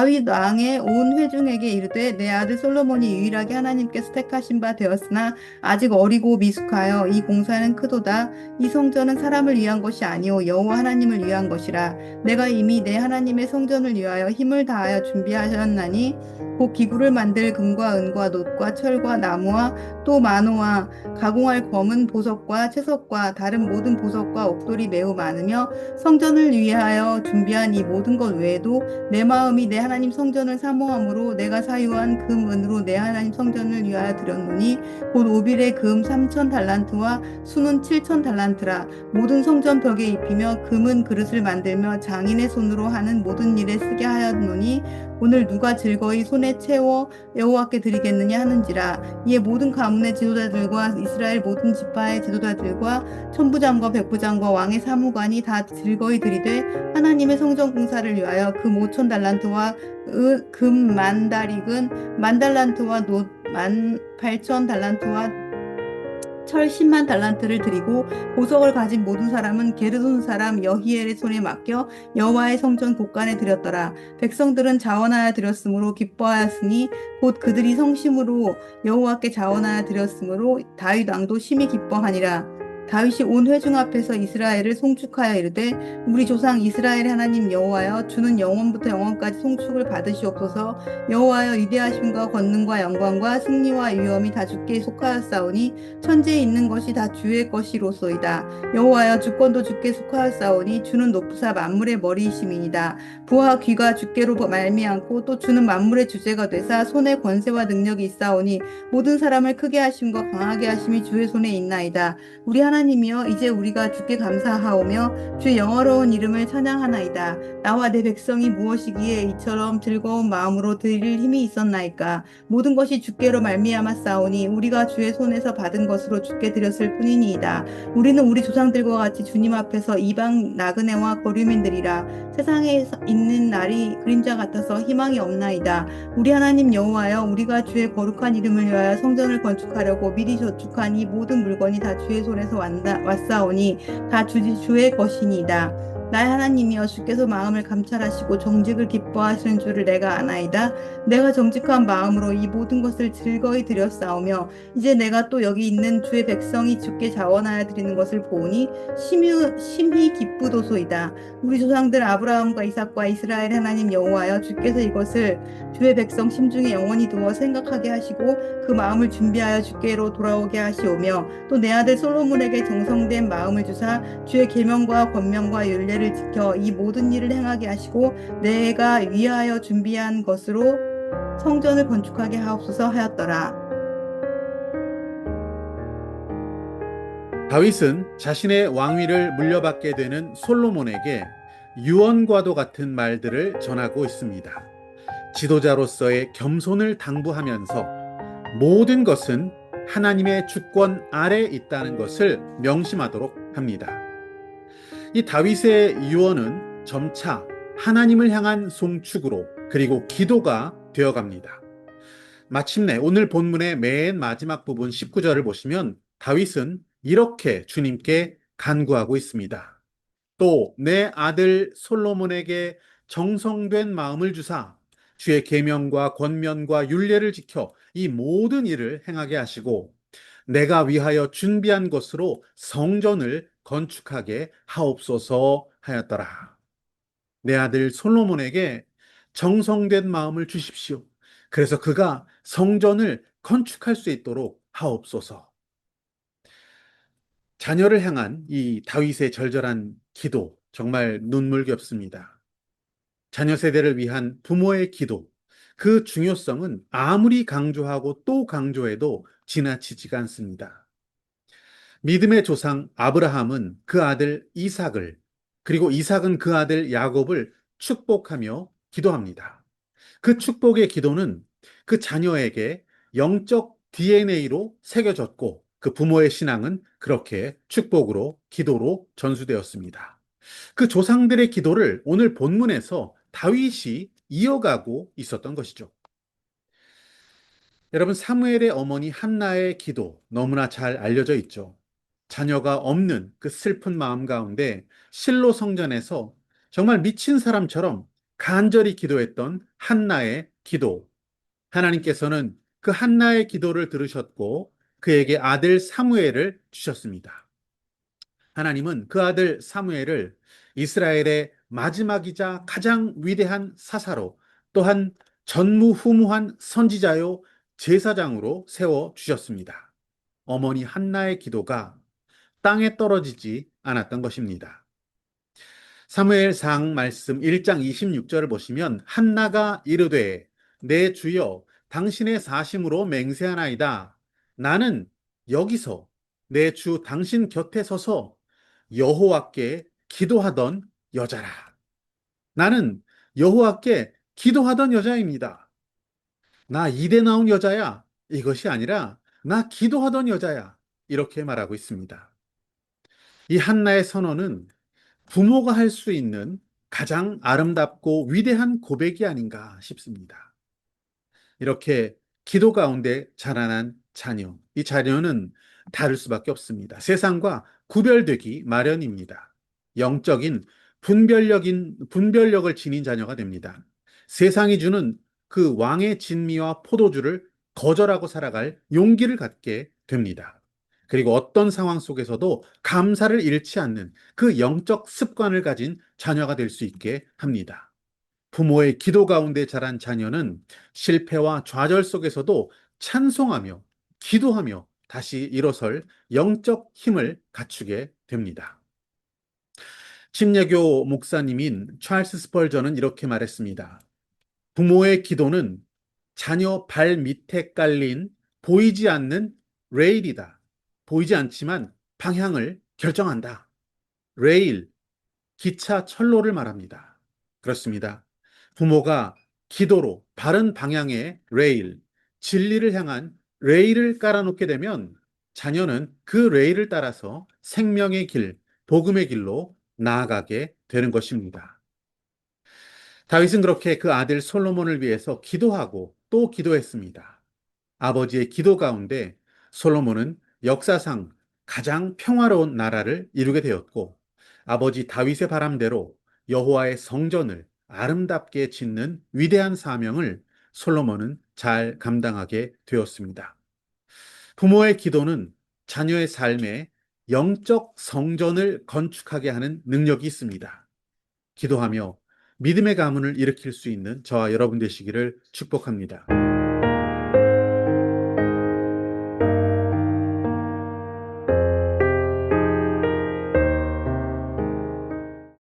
다윗 왕의 온 회중에게 이르되 내 아들 솔로몬이 유일하게 하나님께서 택하신 바 되었으나 아직 어리고 미숙하여 이 공사는 크도다. 이 성전은 사람을 위한 것이 아니오 여호와 하나님을 위한 것이라. 내가 이미 내 하나님의 성전을 위하여 힘을 다하여 준비하셨나니 곧 기구를 만들 금과 은과 놋과 철과 나무와 또 만호와 가공할 검은 보석과 채석과 다른 모든 보석과 옥돌이 매우 많으며 성전을 위하여 준비한 이 모든 것 외에도 내 마음이 내 하나님 성전을 사모함으로 내가 사유한 금 은으로 내 하나님 성전을 위하여 드렸노니 곧 오빌의 금 3천 달란트와 수는 7천 달란트라. 모든 성전 벽에 입히며 금은 그릇을 만들며 장인의 손으로 하는 모든 일에 쓰게 하였노니 오늘 누가 즐거이 손에 채워 여호와께 드리겠느냐 하는지라. 이에 모든 가문의 지도자들과 이스라엘 모든 지파의 지도자들과 천부장과 백부장과 왕의 사무관이 다 즐거이 드리되 하나님의 성전 공사를 위하여 금 5천 달란트와 금만 다릭은 만 달란트와 놋만 8천 달란트와 철 10만 달란트를 드리고 보석을 가진 모든 사람은 게르돈 사람 여히엘의 손에 맡겨 여호와의 성전 곳간에 드렸더라. 백성들은 자원하여 드렸으므로 기뻐하였으니 곧 그들이 성심으로 여호와께 자원하여 드렸으므로 다윗 왕도 심히 기뻐하니라. 다윗이 온 회중 앞에서 이스라엘을 송축하여 이르되 우리 조상 이스라엘의 하나님 여호와여 주는 영원부터 영원까지 송축을 받으시옵소서. 여호와여 위대하심과 권능과 영광과 승리와 위엄이 다 주께 속하였사오니 천지에 있는 것이 다 주의 것이로소이다. 여호와여 주권도 주께 속하였사오니 주는 높으사 만물의 머리이심이니이다. 부와 귀가 주께로 말미암고 또 주는 만물의 주제가 되사 손에 권세와 능력이 있사오니 모든 사람을 크게 하심과 강하게 하심이 주의 손에 있나이다. 우리 하나님 하나님이여 이제 우리가 주께 감사하오며 주의 영어로운 이름을 찬양하나이다. 나와 내 백성이 무엇이기에 이처럼 즐거운 마음으로 드릴 힘이 있었나이까. 모든 것이 주께로 말미암아 싸우니 우리가 주의 손에서 받은 것으로 주께 드렸을 뿐이니이다. 우리는 우리 조상들과 같이 주님 앞에서 이방 나그네와 거류민들이라 세상에 있는 날이 그림자 같아서 희망이 없나이다. 우리 하나님 여호와여 우리가 주의 거룩한 이름을 위하여 성전을 건축하려고 미리 저축한 이 모든 물건이 다 주의 손에서 왔사오니 다 주, 주의 것이니이다. 나의 하나님이여 주께서 마음을 감찰하시고 정직을 기뻐하시는 줄을 내가 아나이다. 내가 정직한 마음으로 이 모든 것을 즐거이 드렸사오며 이제 내가 또 여기 있는 주의 백성이 주께 자원하여 드리는 것을 보니 심히, 심히 기쁘도소이다. 우리 조상들 아브라함과 이삭과 이스라엘 하나님 여호와여 주께서 이것을 주의 백성 심중에 영원히 두어 생각하게 하시고 그 마음을 준비하여 주께로 돌아오게 하시오며 또 내 아들 솔로몬에게 정성된 마음을 주사 주의 계명과 권명과 윤례 를 계를 지켜 이 모든 일을 행하게 하시고 내가 위하여 준비한 것으로 성전을 건축하게 하옵소서 하였더라. 다윗은 자신의 왕위를 물려받게 되는 솔로몬에게 유언과도 같은 말들을 전하고 있습니다. 지도자로서의 겸손을 당부하면서 모든 것은 하나님의 주권 아래 있다는 것을 명심하도록 합니다. 이 다윗의 유언은 점차 하나님을 향한 송축으로 그리고 기도가 되어갑니다. 마침내 오늘 본문의 맨 마지막 부분 19절을 보시면 다윗은 이렇게 주님께 간구하고 있습니다. 또 내 아들 솔로몬에게 정성된 마음을 주사 주의 계명과 권면과 윤례를 지켜 이 모든 일을 행하게 하시고 내가 위하여 준비한 것으로 성전을 건축하게 하옵소서 하였더라. 내 아들 솔로몬에게 정성된 마음을 주십시오. 그래서 그가 성전을 건축할 수 있도록 하옵소서. 자녀를 향한 이 다윗의 절절한 기도 정말 눈물겹습니다. 자녀 세대를 위한 부모의 기도 그 중요성은 아무리 강조하고 또 강조해도 지나치지가 않습니다. 믿음의 조상 아브라함은 그 아들 이삭을 그리고 이삭은 그 아들 야곱을 축복하며 기도합니다. 그 축복의 기도는 그 자녀에게 영적 DNA로 새겨졌고 그 부모의 신앙은 그렇게 축복으로 기도로 전수되었습니다. 그 조상들의 기도를 오늘 본문에서 다윗이 이어가고 있었던 것이죠. 여러분 사무엘의 어머니 한나의 기도 너무나 잘 알려져 있죠. 자녀가 없는 그 슬픈 마음 가운데 실로 성전에서 정말 미친 사람처럼 간절히 기도했던 한나의 기도. 하나님께서는 그 한나의 기도를 들으셨고 그에게 아들 사무엘을 주셨습니다. 하나님은 그 아들 사무엘을 이스라엘의 마지막이자 가장 위대한 사사로 또한 전무후무한 선지자요 제사장으로 세워 주셨습니다. 어머니 한나의 기도가 땅에 떨어지지 않았던 것입니다. 사무엘상 말씀 1장 26절을 보시면 한나가 이르되 내 주여 당신의 사심으로 맹세하나이다. 나는 여기서 내 주 당신 곁에 서서 여호와께 기도하던 여자라. 나는 여호와께 기도하던 여자입니다. 나 이대 나온 여자야. 이것이 아니라 나 기도하던 여자야. 이렇게 말하고 있습니다. 이 한나의 선언은 부모가 할 수 있는 가장 아름답고 위대한 고백이 아닌가 싶습니다. 이렇게 기도 가운데 자라난 자녀. 이 자녀는 다를 수밖에 없습니다. 세상과 구별되기 마련입니다. 영적인 분별력인 분별력을 지닌 자녀가 됩니다. 세상이 주는 그 왕의 진미와 포도주를 거절하고 살아갈 용기를 갖게 됩니다. 그리고 어떤 상황 속에서도 감사를 잃지 않는 그 영적 습관을 가진 자녀가 될 수 있게 합니다. 부모의 기도 가운데 자란 자녀는 실패와 좌절 속에서도 찬송하며 기도하며 다시 일어설 영적 힘을 갖추게 됩니다. 침례교 목사님인 찰스 스펄전은 이렇게 말했습니다. 부모의 기도는 자녀 발 밑에 깔린 보이지 않는 레일이다. 보이지 않지만 방향을 결정한다. 레일, 기차 철로를 말합니다. 그렇습니다. 부모가 기도로 바른 방향의 레일, 진리를 향한 레일을 깔아놓게 되면 자녀는 그 레일을 따라서 생명의 길, 복음의 길로 나아가게 되는 것입니다. 다윗은 그렇게 그 아들 솔로몬을 위해서 기도하고 또 기도했습니다. 아버지의 기도 가운데 솔로몬은 역사상 가장 평화로운 나라를 이루게 되었고 아버지 다윗의 바람대로 여호와의 성전을 아름답게 짓는 위대한 사명을 솔로몬은 잘 감당하게 되었습니다. 부모의 기도는 자녀의 삶에 영적 성전을 건축하게 하는 능력이 있습니다. 기도하며 믿음의 가문을 일으킬 수 있는 저와 여러분 되시기를 축복합니다.